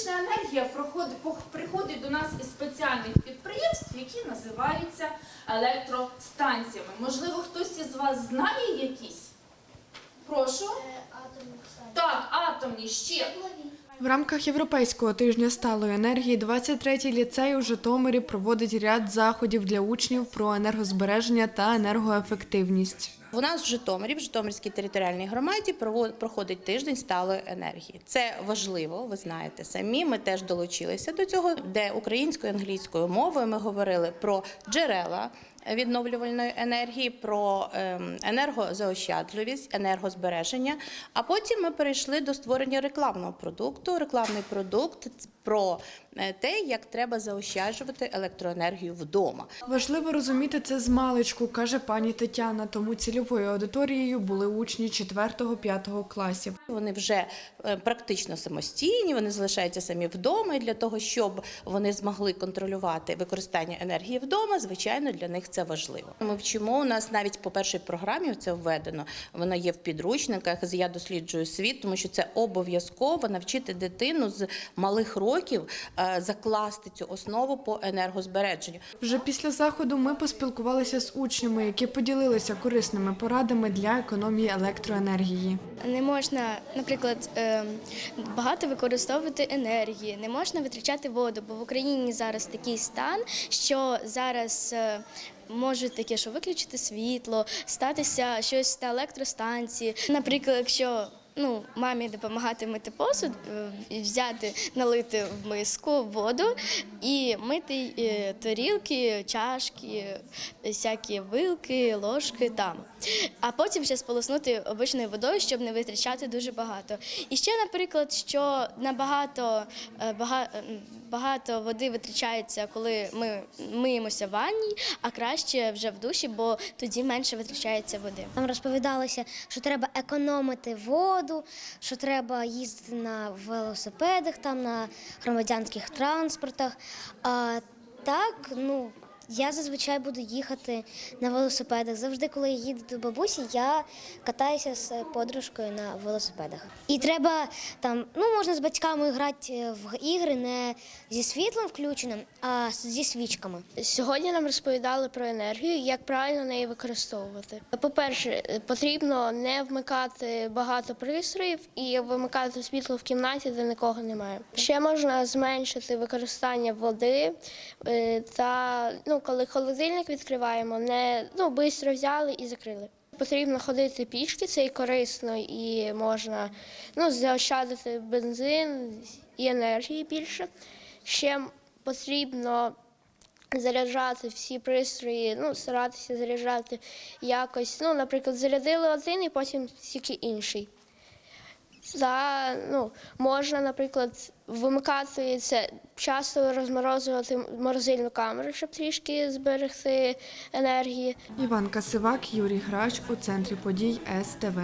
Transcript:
електрична енергія приходить до нас із спеціальних підприємств, які називаються електростанціями. Можливо, хтось із вас знає якісь? Прошу. Так, атомні ще. В рамках Європейського тижня сталої енергії 23-й ліцей у Житомирі проводить ряд заходів для учнів про енергозбереження та енергоефективність. У нас в Житомирі, в Житомирській територіальній громаді проходить тиждень сталої енергії. Це важливо, ви знаєте самі. Ми теж долучилися до цього, де українською англійською мовою ми говорили про джерела відновлювальної енергії, про ем, енергозаощадливість, енергозбереження. А потім ми перейшли до створення рекламного продукту. Рекламний продукт про е, те, як треба заощаджувати електроенергію вдома. Важливо розуміти це з маличку, каже пані Тетяна. Тому цільовою аудиторією були учні 4-5 класів. Вони вже е, практично самостійні, вони залишаються самі вдома. І для того, щоб вони змогли контролювати використання енергії вдома, звичайно, для них це важливо. Ми вчимо у нас навіть по першій програмі це введено. Воно є в підручниках. Я досліджую світ, тому що це обов'язково навчити дитину з малих років е, закласти цю основу по енергозбереженню. Вже після заходу ми поспілкувалися з учнями, які поділилися корисними порадами для економії електроенергії. Не можна, наприклад, е, багато використовувати енергії, не можна витрачати воду, бо в Україні зараз такий стан, що зараз. можуть таке, що виключити світло, статися щось на електростанції. Наприклад, якщо ну, мамі допомагати мити посуд, е, взяти, налити в миску воду і мити е, тарілки, чашки, всякі вилки, ложки там. А потім ще сполоснути обичною водою, щоб не витрачати дуже багато. І ще, наприклад, що набагато е, бага- е, багато води витрачається, коли ми миємося в ванні, а краще вже в душі, бо тоді менше витрачається води. Нам розповідалося, що треба економити воду, що треба їздити на велосипедах, там на громадянських транспортах. А так, ну. Я зазвичай буду їхати на велосипедах. Завжди, коли я їду до бабусі, я катаюся з подружкою на велосипедах. І треба там, ну можна з батьками грати в ігри не зі світлом включеним, а зі свічками. Сьогодні нам розповідали про енергію, як правильно неї використовувати. По-перше, потрібно не вмикати багато пристроїв і вимикати світло в кімнаті, де нікого немає. Ще можна зменшити використання води е, та ну, коли холодильник відкриваємо, не ну, швидко взяли і закрили. Потрібно ходити пішки, це і корисно, і можна ну, заощадити бензин і енергії більше. Ще потрібно заряджати всі пристрої, ну, старатися заряджати якось. Ну, наприклад, зарядили один і потім тільки інший. За, ну, можна, наприклад, вимикати це, часто розморозувати морозильну камеру, щоб трішки зберегти енергії. Іван Касивак, Юрій Грач у центрі подій СТВ.